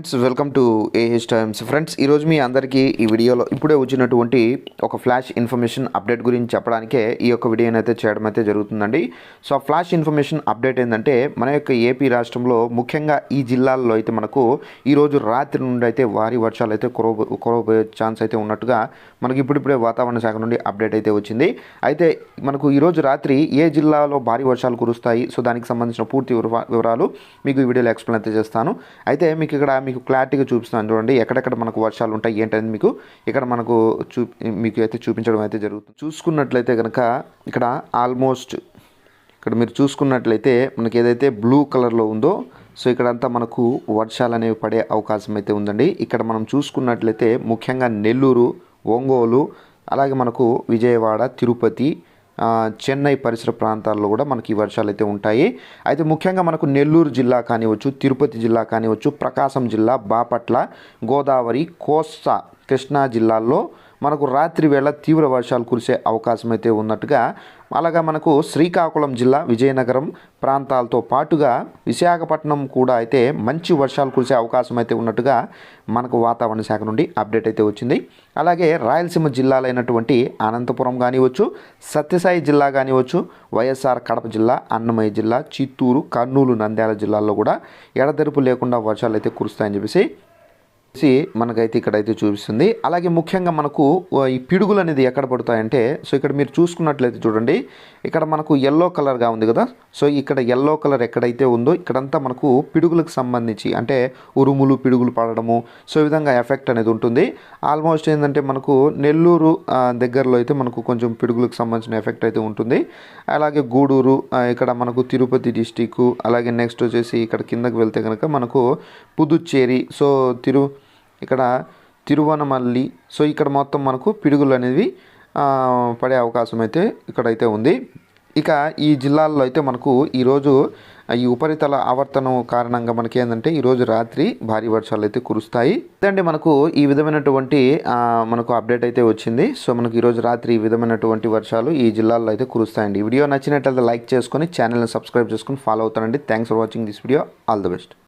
Friends welcome to AH times friends ఈరోజు మీ అందరికీ ఈ వీడియోలో ఇప్పుడే వచ్చినటువంటి ఒక ఫ్లాష్ ఇన్ఫర్మేషన్ అప్డేట్ గురించి చెప్పడానికే ఈ యొక్క వీడియోని అయితే చేయడం అయితే జరుగుతుందండి. సో ఆ ఫ్లాష్ ఇన్ఫర్మేషన్ అప్డేట్ ఏంటంటే మన యొక్క ఏపీ రాష్ట్రంలో ముఖ్యంగా ఈ జిల్లాల్లో అయితే మనకు ఈరోజు రాత్రి నుండి అయితే భారీ వర్షాలు అయితే కురవ కురవబోయే ఛాన్స్ అయితే ఉన్నట్టుగా మనకి ఇప్పుడిప్పుడే వాతావరణ శాఖ నుండి అప్డేట్ అయితే వచ్చింది. అయితే మనకు ఈరోజు రాత్రి ఏ జిల్లాలో భారీ వర్షాలు కురుస్తాయి? సో దానికి సంబంధించిన పూర్తి వివరాలు మీకు ఈ వీడియోలో ఎక్స్ప్లెయిన్ అయితే చేస్తాను. అయితే మీకు ఇక్కడ మీకు క్లారిటీగా చూపిస్తున్నాను. చూడండి ఎక్కడెక్కడ మనకు వర్షాలు ఉంటాయి ఏంటనేది మీకు ఇక్కడ మనకు చూ మీకు అయితే చూపించడం అయితే జరుగుతుంది. చూసుకున్నట్లయితే కనుక ఇక్కడ ఆల్మోస్ట్ ఇక్కడ మీరు చూసుకున్నట్లయితే మనకి ఏదైతే బ్లూ కలర్లో ఉందో సో ఇక్కడంతా మనకు వర్షాలు అనేవి పడే అవకాశం అయితే ఉందండి. ఇక్కడ మనం చూసుకున్నట్లయితే ముఖ్యంగా నెల్లూరు ఒంగోలు అలాగే మనకు విజయవాడ తిరుపతి చెన్నై పరిసర ప్రాంతాల్లో కూడా మనకి ఈ వర్షాలు అయితే ఉంటాయి. అయితే ముఖ్యంగా మనకు నెల్లూరు జిల్లా కానివచ్చు తిరుపతి జిల్లా కానివచ్చు ప్రకాశం జిల్లా బాపట్ల గోదావరి కోస్తా కృష్ణా జిల్లాల్లో మనకు రాత్రి వేళ తీవ్ర వర్షాలు కురిసే అవకాశం అయితే ఉన్నట్టుగా అలాగా మనకు శ్రీకాకుళం జిల్లా విజయనగరం ప్రాంతాలతో పాటుగా విశాఖపట్నం కూడా అయితే మంచి వర్షాలు కురిసే అవకాశం అయితే ఉన్నట్టుగా మనకు వాతావరణ శాఖ నుండి అప్డేట్ అయితే వచ్చింది. అలాగే రాయలసీమ జిల్లాలైనటువంటి అనంతపురం కానివచ్చు సత్యసాయి జిల్లా కానివచ్చు వైఎస్ఆర్ కడప జిల్లా అన్నమయ్య జిల్లా చిత్తూరు కర్నూలు నంద్యాల జిల్లాల్లో కూడా ఎడతెరుపు లేకుండా వర్షాలు అయితే కురుస్తాయని చెప్పేసి మనకైతే ఇక్కడైతే చూపిస్తుంది. అలాగే ముఖ్యంగా మనకు ఈ పిడుగులు అనేది ఎక్కడ పడతాయంటే సో ఇక్కడ మీరు చూసుకున్నట్లయితే చూడండి. ఇక్కడ మనకు ఎల్లో కలర్గా ఉంది కదా? సో ఇక్కడ ఎల్లో కలర్ ఎక్కడైతే ఉందో ఇక్కడంతా మనకు పిడుగులకు సంబంధించి అంటే ఉరుములు పిడుగులు పడడము సో ఈ విధంగా ఎఫెక్ట్ అనేది ఉంటుంది. ఆల్మోస్ట్ ఏంటంటే మనకు నెల్లూరు దగ్గరలో అయితే మనకు కొంచెం పిడుగులకు సంబంధించిన ఎఫెక్ట్ అయితే ఉంటుంది. అలాగే గూడూరు ఇక్కడ మనకు తిరుపతి డిస్టిక్ అలాగే నెక్స్ట్ వచ్చేసి ఇక్కడ కిందకి వెళ్తే కనుక మనకు పుదుచ్చేరి సో తిరు ఇక్కడ తిరువనమల్లి సో ఇక్కడ మొత్తం మనకు పిడుగులు అనేవి పడే అవకాశం అయితే ఇక్కడైతే ఉంది. ఇక ఈ జిల్లాల్లో అయితే మనకు ఈరోజు ఈ ఉపరితల ఆవర్తనం కారణంగా మనకి ఏంటంటే ఈరోజు రాత్రి భారీ వర్షాలు అయితే కురుస్తాయి. ఇదండి మనకు ఈ విధమైనటువంటి మనకు అప్డేట్ అయితే వచ్చింది. సో మనకు ఈరోజు రాత్రి ఈ విధమైనటువంటి వర్షాలు ఈ జిల్లాల్లో అయితే కురుస్తాయండి. ఈ వీడియో నచ్చినట్లయితే లైక్ చేసుకొని ఛానల్ని సబ్స్క్రైబ్ చేసుకొని ఫాలో అవుతానండి. Thanks for watching this video. All the best.